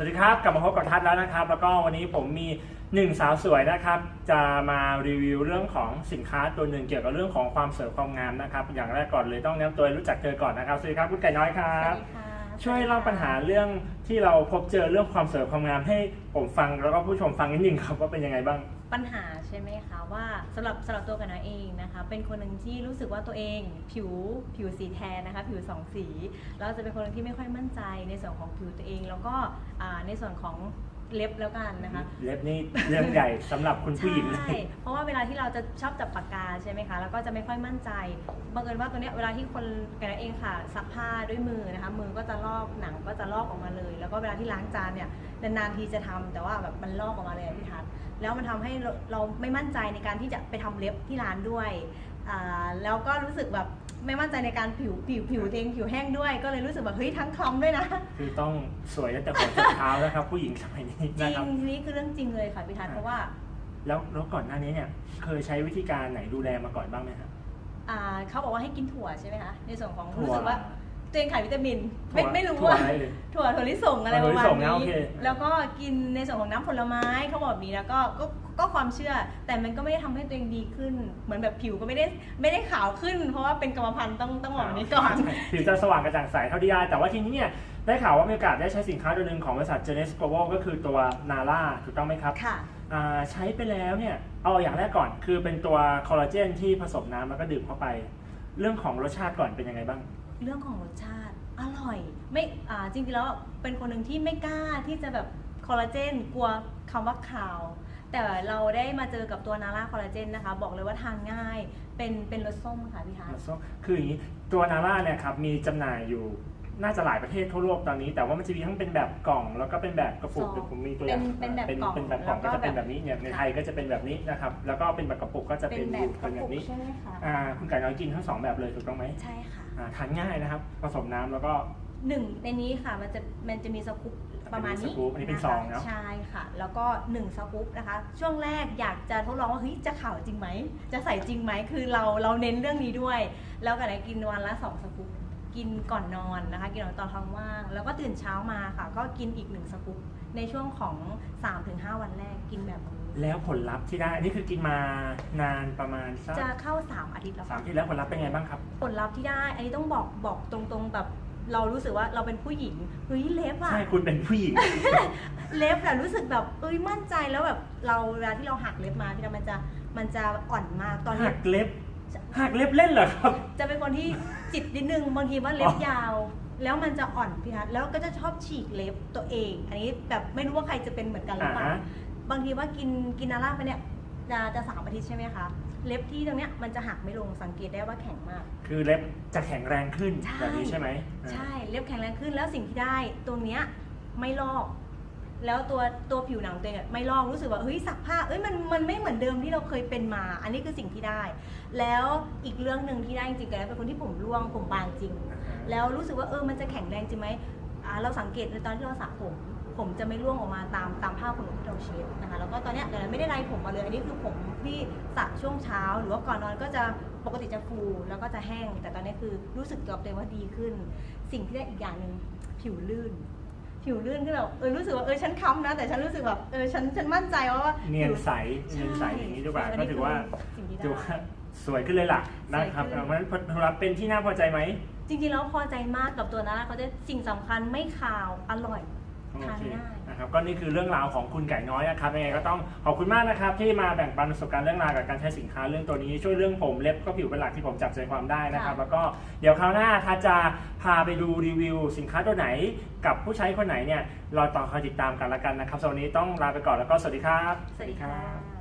สวัสดีครับ กลับมาพบกับทัศน์แล้วนะครับ แล้วก็วันนี้ผมมีหนึ่งสาวสวยนะครับ จะมารีวิวเรื่องของสินค้าตัวหนึ่งเกี่ยวกับเรื่องของความสวยความงามนะครับ อย่างแรกก่อนเลยต้องแนะนำตัวรู้จักเธอก่อนนะครับ สวัสดีครับคุณไก่น้อยครัสวับ สดีค่ะ ช่วยเล่าปัญหาเรื่องที่เราพบเจอเรื่องความสวยความงามให้ผมฟังแล้วก็ผู้ชมฟังนิดนึงครับว่าเป็นยังไงบ้าง ปัญหาใช่ไหมคะว่าสำหรับสำหรับตัวกันนะเองนะคะ เป็นคนหนึ่งที่รู้สึกว่าตัวเองผิวผิวสีแทนนะคะ ผิวสองสี แล้วจะเป็นคนหนึ่งที่ไม่ค่อยมั่นใจในส่วนของผิวตัวเอง แล้วก็อ่าในส่วนของ เล็บแล้วกันนะคะ เล็บนี่เรื่องใหญ่สำหรับคุณผู้หญิงเลใช่ ย เพราะว่าเวลาที่เราจะชอบจับปากกาใช่ไหมคะ แล้วก็จะไม่ค่อยมั่นใจ บังเอิญว่าตัวเนี้ยเวลาที่คนกันเองค่ะซักผ้าด้วยมือนะคะ มือก็จะลอกหนังก็จะลอกออกมาเลย แล้วก็เวลาที่ล้างจานเนี่ยนานๆทีจะทำแต่ว่าแบบมันลอกออกมาเลยอะพี่ทัศน์แล้วมันทำให้เราเราไม่มั่นใจในการที่จะไปทำเล็บที่ร้านด้วยอ่าแล้วก็รู้สึกแบบ ไม่มั่นใจในการผิวผิวผิวตัวเองผิวแห้งด้วย ก็เลยรู้สึกแบบเฮ้ยทั้งคล้ำด้วยนะ คือต้องสวยตั้งแต่หัวจนเท้านะครับ ผู้หญิงสมัยนี้จรินะงครับทีนี้คือเรื่องจริงเลยค่ะพี่ทัศน์เพราะว่า แล้วแล้วก่อนหน้านี้เนี่ยเคยใช้วิธีการไหนดูแลมาก่อนบ้างไหมครับอ่าเขาบอกว่าให้กินถั่วใช่ไหมคะในส่วนของถั่วรู้สึกว่า ตัวเองขาดวิตามิน ไม่ถั่วไม่รู้ถั่วว่าอะไรเอ่ยถั่วถั่วลิสงอะไรอ๋ปอระมาณถั่วลิสงนะโอนี้เค แล้วก็กินในส่วนของน้ำผลไม้เขาบอกแบบนี้แล้วก็ก็ก็ความเชื่อ แต่มันก็ไม่ได้ทำให้ตัวเองดีขึ้น เหมือนแบบผิวก็ไม่ได้ไม่ได้ขาวขึ้น เพราะว่าเป็นกรรมพันธุ์ต้องต้องบอกแบบนี้ก่อนผิวจะสว่างกระจ่างใสเท่าที่ได้ แต่ว่าทีนี้เนี่ย ได้ข่าวว่ามีโอกาสได้ใช้สินค้าตัวหนึ่งของบริษัท Genes Global ก็คือตัว Nala ถูกต้องไหมครับค่ะ อ่าใช้ไปแล้วเนี่ย เอาอย่างแรกก่อน คือเป็นตัวคอลลาเจนที่ผสมน้ำแล้วก็ดื่มเข้าไป เรื่องของรสชาติก่อนเป็นยังไงบ้าง เรื่องของรสชาติอร่อย ไม่อ่าจริงๆแล้วเป็นคนหนึ่งที่ไม่กล้าที่จะแบบคอลลาเจนกลัวคำว่าขาว แต่เราได้มาเจอกับตัวนาร่าคอลลาเจนนะคะ บอกเลยว่าทานง่ายเป็นเป็นรสส้มค่ะพี่คะรสส้มคืออย่างนี้ตัวนาร่าเนี่ยครับมีจำหน่ายอยู่ น่าจะหลายประเทศทั่วโลกตอนนี้ แต่ว่ามันจะมีทั้งเป็นแบบกล่อง แล้วก็เป็นแบบกระปุกซองเดี๋ยวผมมีตัวอย่างเป็นเป็นแบบกล่องเป็นแบบกล่องแล้วก็ก็จะเป็นแบแบบบนี้เนี่ยในค่ะไทยก็จะเป็นแบบนี้นะครับแล้วก็เป็นแบบกระปุกก็จะเป็เป็นนแบอบยู่กเป็ระนแบปุบกนี้ใช่ไหมคะอ่าคุณไก่น้อยกินทั้งสองแบบเลยถูกต้องไหมใช่ค่ะอ่าทานง่ายนะครับผสมน้ำแล้วก็หนึ่งในนี้ค่ะมันจะมันจะมีสกู๊ปประมาณนี้สกู๊ปอันนี้เป็นนะคะซองเนอะใช่ค่ะ แล้วก็หนึ่งสกู๊ปนะคะ ช่วงแรกอยากจะทดลองว่าเฮ้ยจะขาวจริงไหมจะใส่จริงไหมคือเราเราเน้นเรื่องนี้ด้วย แล้วกันไหนกินวันละสองสกู๊ป กินก่อนนอนนะคะ กินตอนท้องว่าง แล้วก็ตื่นเช้ามาค่ะ ก็กินอีกหนึ่งสกู๊ปในช่วงของ 3-5 วันแรกกินแบบนี้แล้วผลลัพธ์ที่ได้ อันนี่คือกินมานานประมาณสักจะเข้า 3 อาทิตย์แล้วสาค่ะมที่แล้วผลลัพธ์เป็นไงบ้างครับ ผลลัพธ์ที่ได้ อันนี้ต้องบอกบอกตรงๆแบบเรารู้สึกว่าเราเป็นผู้หญิงเฮ้ยเล็บอะใช่คุณเป็นผู้หญิง เล็บแต่รู้สึกแบบเอ้ยมั่นใจแล้วแบบเราเวลาที่เราหักเล็บมาที่มันจะมันจะอ่อนมากตอนนี้หักเล็บ หักเล็บเล่นเหรอครับ จะเป็นคนที่จิตนิดนึงบางทีว่าเล็บยาว แล้วมันจะอ่อนพี่ทัศน์แล้วก็จะชอบฉีกเล็บตัวเอง อันนี้แบบไม่รู้ว่าใครจะเป็นเหมือนกันหรือเปล่าอ่าฮะ บางทีว่ากินกินนาร่าไปเนี่ยจะจะสามอาทิตย์ใช่ไหมคะเล็บที่ตรงเนี้ยมันจะหักไม่ลงสังเกตได้ว่าแข็งมาก คือเล็บจะแข็งแรงขึ้นใช่ แบบนี้ใช่ไหมอ่า ใช่เล็บแข็งแรงขึ้นแล้วสิ่งที่ได้ตรงเนี้ยไม่ลอก แล้วตัวตัวผิวหนังตัวเองอะไม่ลอกรู้สึกว่าเฮ้ยสักผ้าเอ้ยมันมันไม่เหมือนเดิมที่เราเคยเป็นมา อันนี้คือสิ่งที่ได้ แล้วอีกเรื่องหนึ่งที่ได้จริงๆกันเป็นคนที่ผมร่วงผมบางจริง แล้วรู้สึกว่าเออมันจะแข็งแรงจริงไหมอ่าเราสังเกตในตอนที่เราสระผม ผมจะไม่ร่วงออกมาตามตามผ้าขนหนูที่เราเช็ดนะคะแล้วก็ตอนเนี้ยเดี๋ยวไม่ได้ไล่ผมมาเลยอันนี้คือผมที่สระช่วงเช้า หรือว่าก่อนนอนก็จะปกติจะฟูแล้วก็จะแห้ง แต่ตอนนี้คือรู้สึกกับตัวเองว่าดีขึ้น สิ่งที่ได้อีกอย่างหนึ่งผิวลื่น ผิวลื่นก็แบบเออรู้สึกว่าเออฉันค้ำนะ แต่ฉันรู้สึกแบบเออฉันฉันมั่นใจว่าว่าเนียนผิว ใสเนียนใสอย่างนี้ดีกว่าใช่ก็ถือว่าสิ่งที่ได้ ถือว่าสวยขึ้นเลยล่ะนะครับสวยขึ้น เพราะฉะนั้นผลลัพธ์เป็นที่น่าพอใจไหม จริงๆแล้วพอใจมากกับตัวนั้นนะเขาจะสิ่งสำคัญไม่ขาวอร่อย โอทานเคง่ายนะครับก็นี่คือเรื่องราวของคุณไก่น้อยนะครับยังไงก็ต้องขอบคุณมากนะครับที่มาแบ่งปันประสบการณ์เรื่องราวกับการใช้สินค้าเรื่องตัวนี้ช่วยเรื่องผมเล็บก็ผิวเป็นหลักที่ผมจับใจความได้นะครับค่ะแล้วก็เดี๋ยวคราวหน้าถ้าจะพาไปดูรีวิว สินค้าตัวไหน กับผู้ใช้คนไหนเนี่ยรอต่อคอยติดตามกันละกันนะครับสำหรับวันนี้ต้องลาไปก่อนแล้วก็สวัสดีครับ สวัสดีค่ะ